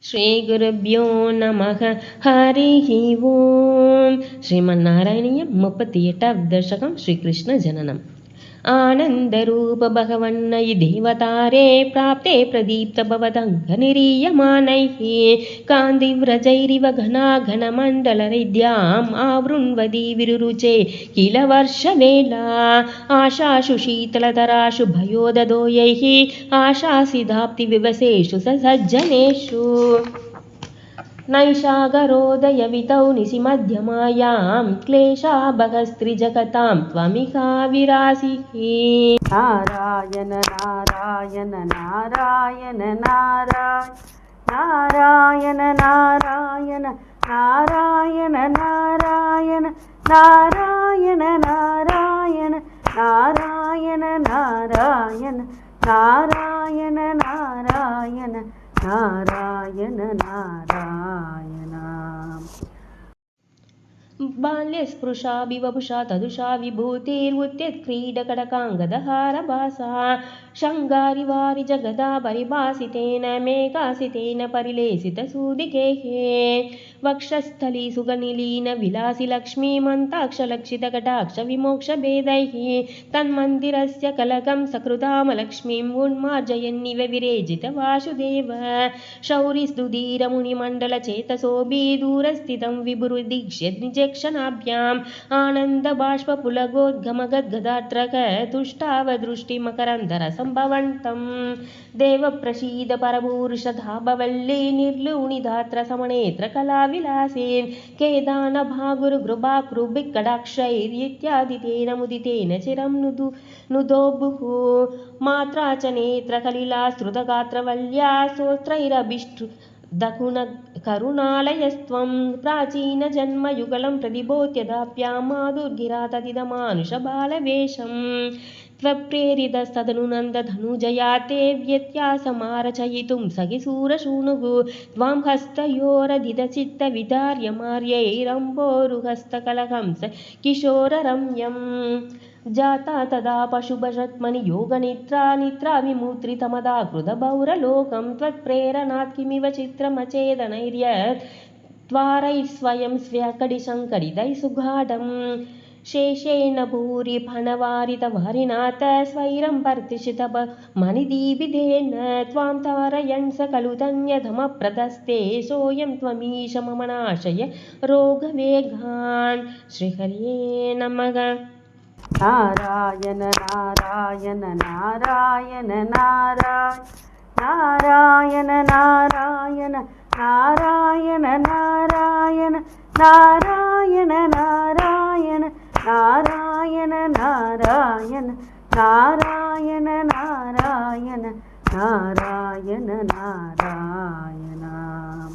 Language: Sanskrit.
ஸ்ரீகுருப்போ நமக. श्रीगुरुभ्यो नमः हरिः முப்பத்தி எட்டாவது தசகம் ஸ்ரீகிருஷ்ண ஜனனம். आनन्दरूपभगवन्नयि देवतारे प्राप्ते प्रदीप्तभवदङ्गनिरीयमानैः कान्तिव्रजैरिव घनाघनमण्डलविद्याम् आवृण्वदी विरुरुचे किल वर्षवेला? आशाशु शीतलतराशु भयोदोयैः आशासिदाप्तिविवसेषु स सज्जनेषु। नैषागरोदयवितौ निशिमध्यमायां क्लेशाभगस्त्रिजगतां त्वमिका विरासिः नारायण नारायण नारायण नारायण नारायण नारायण नारायण नारायण नारायण नारायण नारायण नारायण नारायण नारायण नारायण बाल्यस्पृशा विवपुषा तदुषा विभूतेर्वृत्य शृङ्गारिवारिजगदा परिभासितेन मेघासितेन परिलेसितसुदिकैः वक्षस्थलीसुखनिलीनविलासिलक्ष्मीमन्ताक्षलक्षितकटाक्षविमोक्षभेदैः तन्मन्दिरस्य कलकं सकृदामलक्ष्मीं उन्मार्जयन्निव विरेजित वासुदेव। शौरिस्तुधीरमुनिमण्डलचेतसोभिदूरस्थितं विभुरुदीक्ष्य निजक्षणाभ्याम्। आनन्दबाष्पफुलगोद्गमगद्गदात्र तुष्टावदृष्टिमकरन्दरसम् देवप्रसीदपरभूरुषधाभवल्ली निर्लूणि धात्र समनेत्र कलाविलासेन केदानभागुरुगृभाकृभिक्कडाक्षैर्यत्यादितेन मुदितेन मात्रा च नेत्रकलिलास्रुतगात्रवल्ल्या स्तोत्रैरभिष्टुदुणकरुणालयस्त्वं प्राचीनजन्मयुगलं प्रतिबोध्य धाप्या मा दुर्गिरा तदिदमानुष बालवेषम्। त्वप्रेरितस्तदनुनन्दधनुजया ते व्यत्यासमारचयितुं सखिसूरसूणुगु त्वां हस्तयोरधिरचित्तविधार्यमार्यैरम्भोरुहस्तकलहं स किशोररम्यम् जाता तदा पशुभषत्मनि योगनिद्रा निद्राविमूत्रितमदा कृतभौरलोकं त्वत्प्रेरणात् किमिव चित्रमचेदनैर्यत्त्वारैः स्वयं स्व्यकडिशङ्करिदैः सुघाढम् शेषेण भूरि फणवारितवारिनाथ स्वैरं पर्तिषितप मणिदीपितेन त्वां तारयन् स खलु धन्यधमप्रदस्ते सोऽयं त्वमीश मम नाशय रोगवेगान्। श्रीहर्ये नमः। नारायण नारायण नारायण नारायण नारायण नारायण नारायण नारायण नारायण ನಾರಾಯಣ ನಾರಾಯಣ ನಾರಾಯಣ ನಾರಾಯಣ